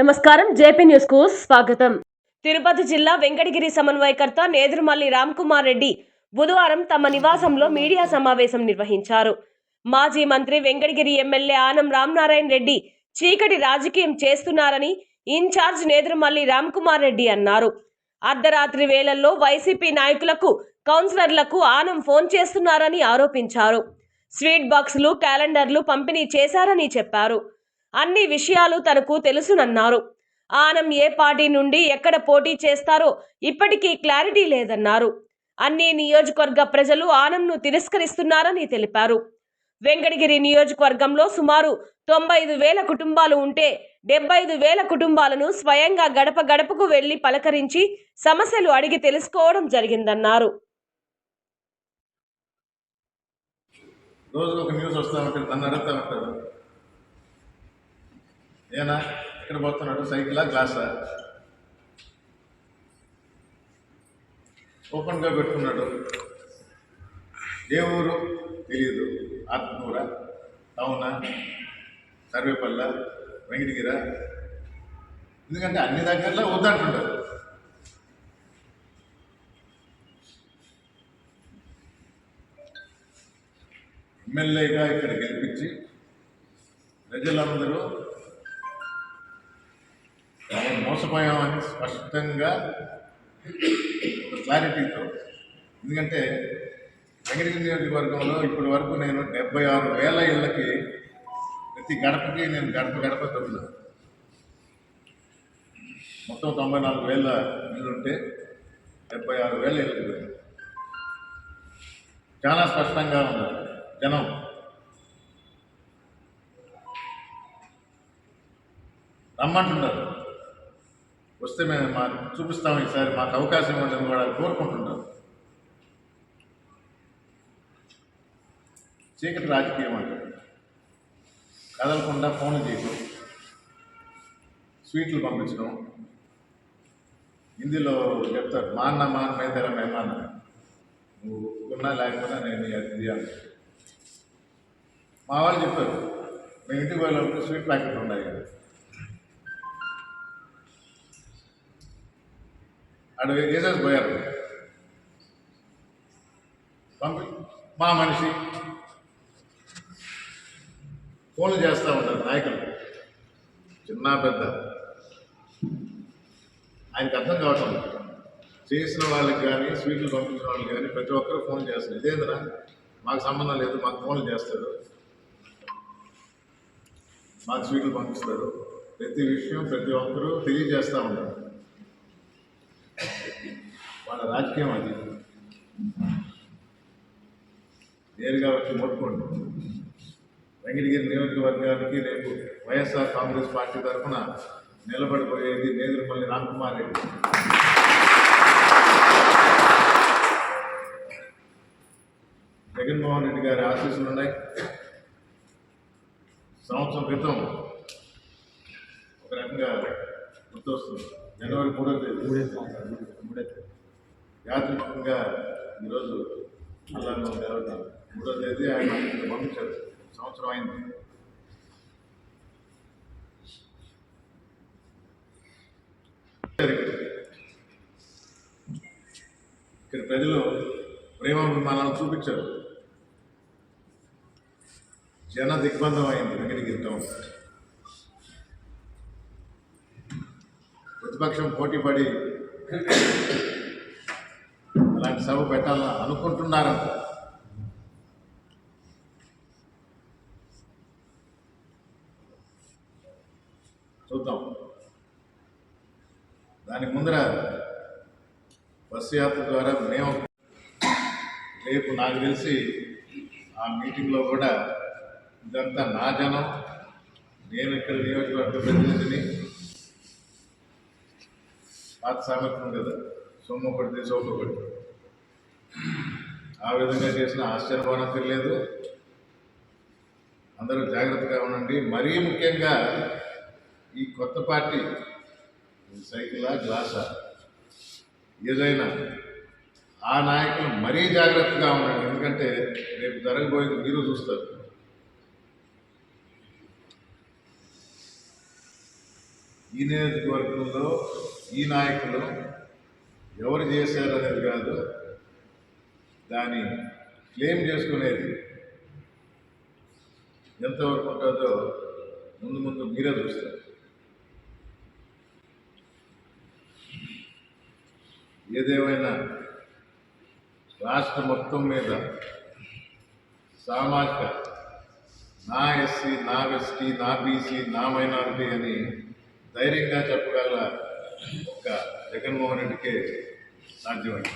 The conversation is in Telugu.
నమస్కారం జేపీ న్యూస్కు స్వాగతం. తిరుపతి జిల్లా వెంకటగిరి సమన్వయకర్త నేదురుమల్లి రామ్కుమార్ రెడ్డి బుధవారం తమ నివాసంలో మీడియా సమావేశం నిర్వహించారు. మాజీ మంత్రి వెంకటగిరి ఎమ్మెల్యే ఆనం రామనారాయణ రెడ్డి చీకటి రాజకీయం చేస్తున్నారని ఇన్ఛార్జ్ నేదురుమల్లి రామ్కుమార్ రెడ్డి అన్నారు. అర్ధరాత్రి వేళల్లో వైసీపీ నాయకులకు కౌన్సిలర్లకు ఆనం ఫోన్ చేస్తున్నారని ఆరోపించారు. స్వీట్ బాక్సులు క్యాలెండర్లు పంపిణీ చేశారని చెప్పారు. అన్ని విషయాలు తనకు తెలుసునన్నారు. ఆనం ఏ పార్టీ నుండి ఎక్కడ పోటీ చేస్తారో ఇప్పటికీ క్లారిటీ లేదన్నారు. అన్ని నియోజకవర్గ ప్రజలు ఆనంను తిరస్కరిస్తున్నారని తెలిపారు. వెంకటగిరి నియోజకవర్గంలో సుమారు తొంభై ఐదు వేల కుటుంబాలు ఉంటే డెబ్బై ఐదు వేల కుటుంబాలను స్వయంగా గడప గడపకు వెళ్ళి పలకరించి సమస్యలు అడిగి తెలుసుకోవడం జరిగిందన్నారు. రోజు ఒక న్యూస్ వస్తూ ఉంటుంది నన్ను ఉంటారు ఏనా? ఇక్కడ పోతున్నాడు? సైకిలా? గ్లాసా? ఓపెన్గా పెట్టుకున్నాడు. ఏ ఊరు? తెలియదు ఆత్మూరా? టౌనా? సర్వేపల్ల వెంకటగిర? ఎందుకంటే అన్ని దగ్గరలో వద్దంటుంటారు ఎమ్మెల్యేగా ఇక్కడ గెలిపించి ప్రజలందరూ మోసపోయామని స్పష్టంగా క్లారిటీతో ఎందుకంటే వెంకటగిరి నియోజకవర్గంలో ఇప్పటి వరకు నేను డెబ్బై ఆరు వేల ఇళ్ళకి ప్రతి గడపకి నేను గడప గడప తొమ్మిది. మొత్తం తొంభై నాలుగు వేల ఇళ్ళుంటే డెబ్బై ఆరు వేల ఇళ్ళకి పోయాను. చాలా స్పష్టంగా ఉంది. జనం. రమ్మంటున్నారు వస్తే మేము మా చూపిస్తాం ఈసారి మాకు అవకాశం ఇవ్వండి కూడా కోరుకుంటున్నారు. చీకటి రాజకీయం అంటే కదలకుండా ఫోన్లు చేయడం స్వీట్లు పంపించడం. హిందీలో చెప్తారు మా అన్న మా అన్న అయితే మేమాన్న నువ్వు ఒప్పుకున్నా లేకపోయినా నేను నీ అది మా వాళ్ళు చెప్పారు మేము ఇంటికి వెళ్ళినప్పుడు స్వీట్ ప్యాకెట్లు ఉన్నాయి కదా. అండ్ వేసేసి పోయారు. పంపి మా మనిషి ఫోన్లు చేస్తూ ఉంటారు నాయకులు. చిన్న పెద్ద. ఆయనకు అర్థం కావటం చేసిన వాళ్ళకి కానీ స్వీట్లు పంపించిన వాళ్ళకి కానీ ప్రతి ఒక్కరు ఫోన్ చేస్తారు. ఇదేంద్రా? మాకు సంబంధం లేదు మాకు ఫోన్లు చేస్తారు. మాకు స్వీట్లు పంపిస్తారు. ప్రతి విషయం ప్రతి ఒక్కరూ తెలియజేస్తూ ఉంటారు. వాళ్ళ రాజకీయం అది. నేరుగా వచ్చి మొట్టుకోండి. వెంకటగిరి నియోజకవర్గానికి రేపు వైఎస్ఆర్ కాంగ్రెస్ పార్టీ తరఫున నిలబడిపోయేది నేదురుపల్లి రామ్కుమార్ రెడ్డి. జగన్మోహన్ రెడ్డి గారి ఆశీస్సులు ఉన్నాయి. సంవత్సరం క్రితం ఒక రకంగా గుర్తొస్తుంది. జనవరి మూడో తేదీ. మూడో తేదీ. యాదృష్టంగా ఈరోజు అల్లాహ్ జరుగుతాం మూడో తేదీ ఆయన పంపించారు. సంవత్సరం అయింది. ఇక్కడ ప్రజలు ప్రేమాభిమానాలు చూపించారు. జన దిగ్బంధం అయింది వెంకటగిరి టౌన్ ప్రతిపక్షం పోటీ పడి అలాంటి సభ పెట్టాలని అనుకుంటున్నారంట. చూద్దాం. దానికి ముందర బస్సు యాత్ర ద్వారా మేము రేపు నాకు తెలిసి ఆ మీటింగ్లో కూడా ఇదంతా నా జనం నేను ఇక్కడ నియోజకవర్గ ప్రతినిధిని పాత సామర్థ్యం కదా సొమ్ము పడితే సోపు ఆ విధంగా చేసిన ఆశ్చర్యపోవడం అందరూ జాగ్రత్తగా ఉండండి. మరీ ముఖ్యంగా ఈ కొత్త పార్టీ సైకిలా గ్లాసా ఏదైనా ఆ నాయకులు మరీ జాగ్రత్తగా ఉండండి. ఎందుకంటే రేపు జరగబోయేది మీరు చూస్తారు. ఈ ఈ నియోజకవర్గంలో ఈ నాయకులు ఎవరు చేశారు అనేది కాదు. దాన్ని క్లెయిమ్ చేసుకునేది ఎంతవరకు ఉంటుందో ముందు ముందు మీరే చూస్తారు. ఏదేమైనా రాష్ట్ర మొత్తం మీద సామాజిక నా ఎస్సీ నా ఎస్టీ నా బీసీ నా మైనారిటీ అని ధైర్యంగా చెప్పగల ఒక జగన్మోహన్ రెడ్డికే సాధ్యమైంది.